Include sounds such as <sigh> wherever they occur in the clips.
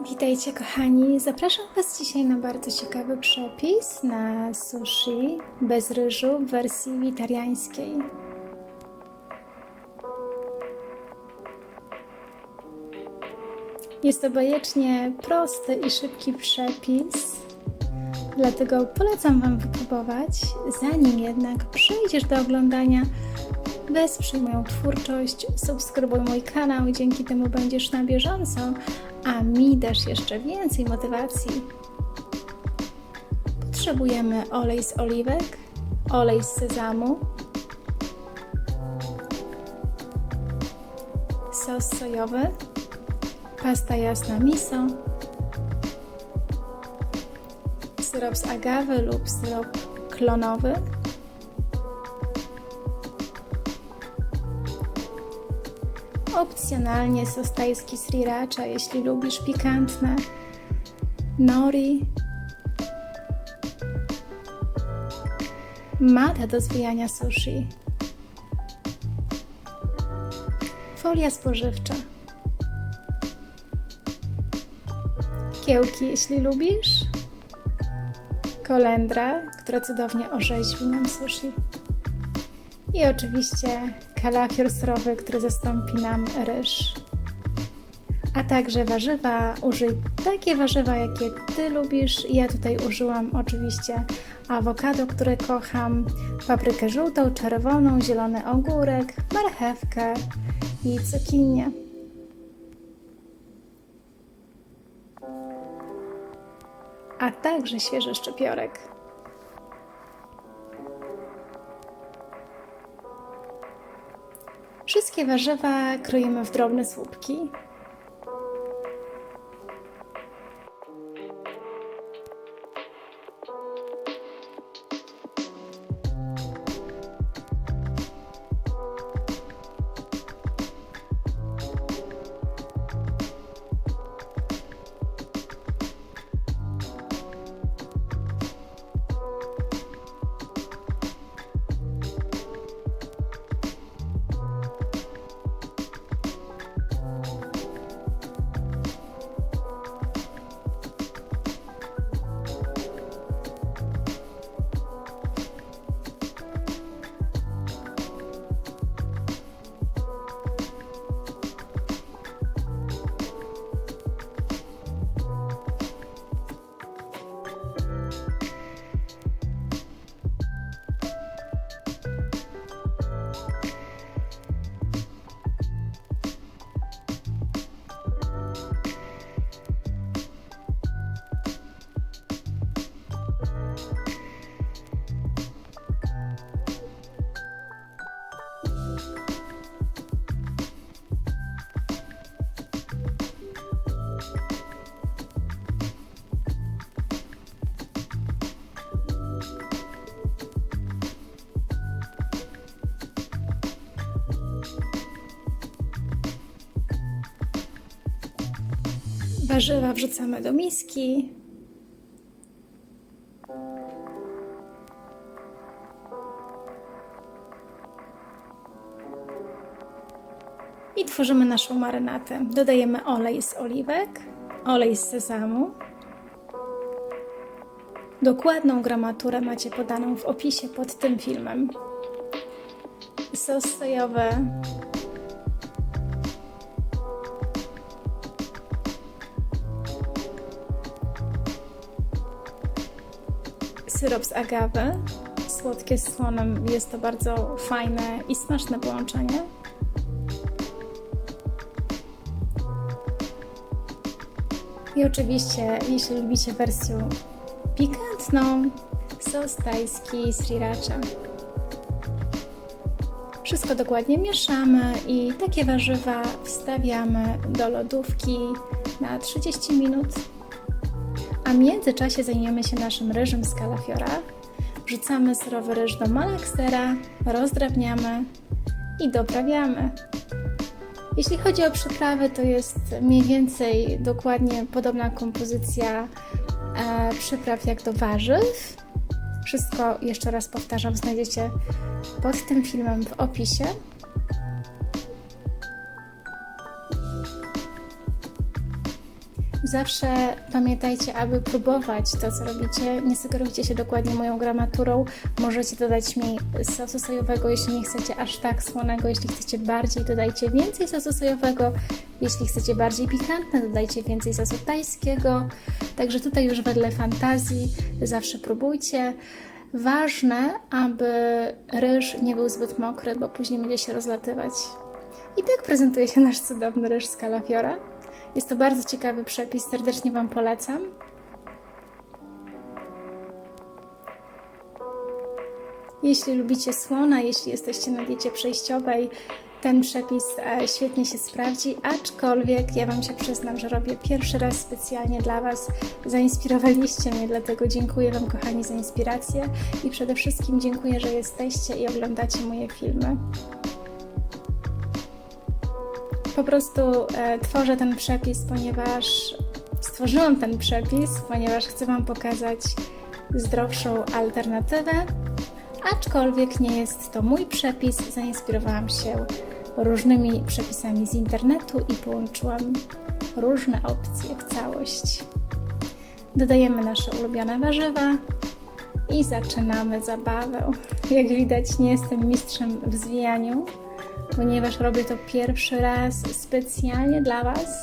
Witajcie kochani, zapraszam Was dzisiaj na bardzo ciekawy przepis na sushi bez ryżu w wersji witariańskiej. Jest to bajecznie prosty i szybki przepis, dlatego polecam Wam wypróbować. Zanim jednak przejdziesz do oglądania, wesprzyj moją twórczość, subskrybuj mój kanał, dzięki temu będziesz na bieżąco, a mi dasz jeszcze więcej motywacji. Potrzebujemy olej z oliwek, olej z sezamu, sos sojowy, pasta jasna miso, syrop z agawy lub syrop klonowy, opcjonalnie sos tajski sriracha, jeśli lubisz pikantne, nori, mata do zwijania sushi, folia spożywcza, kiełki, jeśli lubisz, kolendra, która cudownie orzeźwi nam sushi. I oczywiście kalafior surowy, który zastąpi nam ryż. A także warzywa. Użyj takie warzywa, jakie Ty lubisz. Ja tutaj użyłam oczywiście awokado, które kocham, paprykę żółtą, czerwoną, zielony ogórek, marchewkę i cukinię. A także świeży szczypiorek. Wszystkie warzywa kroimy w drobne słupki. Warzywa wrzucamy do miski. I tworzymy naszą marynatę. Dodajemy olej z oliwek, olej z sezamu. Dokładną gramaturę macie podaną w opisie pod tym filmem. Sos sojowy, syrop z agawy, słodkie z słonem. Jest to bardzo fajne i smaczne połączenie. I oczywiście, jeśli lubicie wersję pikantną, sos tajski sriracha. Wszystko dokładnie mieszamy i takie warzywa wstawiamy do lodówki na 30 minut międzyczasie zajmiemy się naszym ryżem z kalafiora. Wrzucamy surowy ryż do malaksera, rozdrabniamy i doprawiamy. Jeśli chodzi o przyprawy, to jest mniej więcej dokładnie podobna kompozycja e, przypraw jak do warzyw. Wszystko, jeszcze raz powtarzam, znajdziecie pod tym filmem w opisie. Zawsze pamiętajcie, aby próbować to, co robicie. Nie sugerujcie się dokładnie moją gramaturą. Możecie dodać mniej sosu sojowego, jeśli nie chcecie aż tak słonego. Jeśli chcecie bardziej, dodajcie więcej sosu sojowego. Jeśli chcecie bardziej pikantne, dodajcie więcej sosu tajskiego. Także tutaj już wedle fantazji zawsze próbujcie. Ważne, aby ryż nie był zbyt mokry, bo później będzie się rozlatywać. I tak prezentuje się nasz cudowny ryż z kalafiora. Jest to bardzo ciekawy przepis, serdecznie Wam polecam. Jeśli lubicie słona, jeśli jesteście na diecie przejściowej, ten przepis e, świetnie się sprawdzi, aczkolwiek ja Wam się przyznam, że robię pierwszy raz specjalnie dla Was. Zainspirowaliście mnie, dlatego dziękuję Wam, kochani, za inspirację i przede wszystkim dziękuję, że jesteście i oglądacie moje filmy. Po prostu e, tworzę ten przepis, ponieważ stworzyłam ten przepis, ponieważ chcę Wam pokazać zdrowszą alternatywę, aczkolwiek nie jest to mój przepis. Zainspirowałam się różnymi przepisami z internetu i połączyłam różne opcje w całość. Dodajemy nasze ulubione warzywa i zaczynamy zabawę. <laughs> Jak widać, nie jestem mistrzem w zwijaniu, ponieważ robię to pierwszy raz specjalnie dla Was,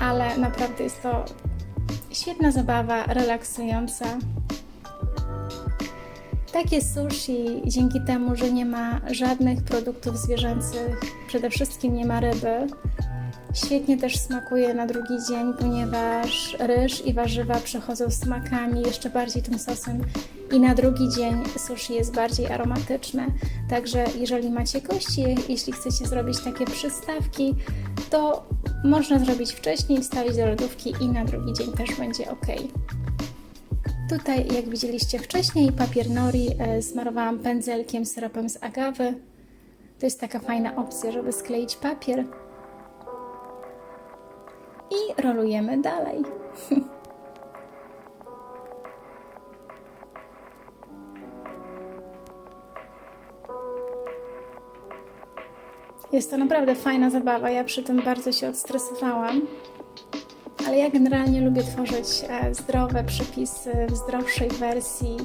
ale naprawdę jest to świetna zabawa, relaksująca. Takie sushi, dzięki temu, że nie ma żadnych produktów zwierzęcych, przede wszystkim nie ma ryby, świetnie też smakuje na drugi dzień, ponieważ ryż i warzywa przechodzą smakami, jeszcze bardziej tym sosem i na drugi dzień sushi jest bardziej aromatyczne. Także jeżeli macie gości, jeśli chcecie zrobić takie przystawki, to można zrobić wcześniej, wstawić do lodówki i na drugi dzień też będzie ok. Tutaj, jak widzieliście wcześniej, papier nori e, smarowałam pędzelkiem syropem z agawy. To jest taka fajna opcja, żeby skleić papier. I rolujemy dalej. <laughs> Jest to naprawdę fajna zabawa. Ja przy tym bardzo się odstresowałam. Ale ja generalnie lubię tworzyć e, zdrowe przepisy w zdrowszej wersji.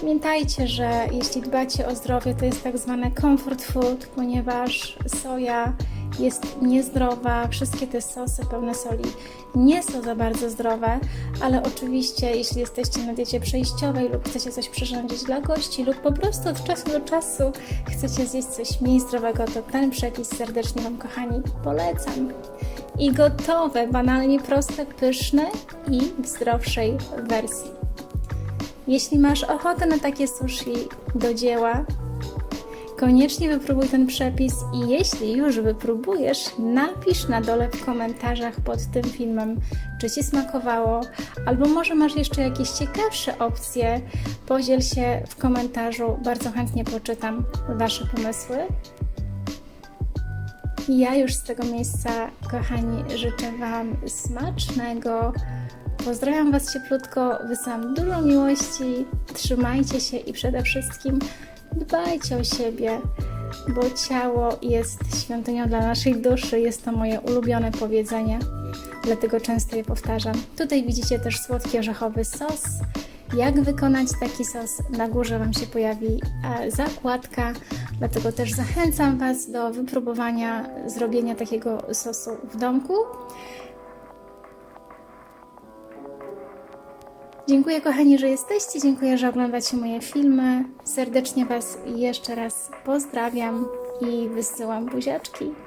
Pamiętajcie, że jeśli dbacie o zdrowie, to jest tak zwane comfort food, ponieważ soja jest niezdrowa, wszystkie te sosy pełne soli nie są za bardzo zdrowe, ale oczywiście, jeśli jesteście na diecie przejściowej lub chcecie coś przyrządzić dla gości, lub po prostu od czasu do czasu chcecie zjeść coś mniej zdrowego, to ten przepis serdecznie Wam, kochani, polecam. I gotowe, banalnie proste, pyszne i w zdrowszej wersji. Jeśli masz ochotę na takie sushi do dzieła, Koniecznie wypróbuj ten przepis i jeśli już wypróbujesz, napisz na dole w komentarzach pod tym filmem, czy Ci smakowało, albo może masz jeszcze jakieś ciekawsze opcje, podziel się w komentarzu, bardzo chętnie poczytam Wasze pomysły. Ja już z tego miejsca, kochani, życzę Wam smacznego. Pozdrawiam Was cieplutko, wysyłam dużo miłości, trzymajcie się i przede wszystkim dbajcie o siebie, bo ciało jest świątynią dla naszej duszy. Jest to moje ulubione powiedzenie, dlatego często je powtarzam. Tutaj widzicie też słodki orzechowy sos. Jak wykonać taki sos? Na górze Wam się pojawi e, zakładka, dlatego też zachęcam Was do wypróbowania zrobienia takiego sosu w domku. Dziękuję kochani, że jesteście, dziękuję, że oglądacie moje filmy. Serdecznie Was jeszcze raz pozdrawiam i wysyłam buziaczki.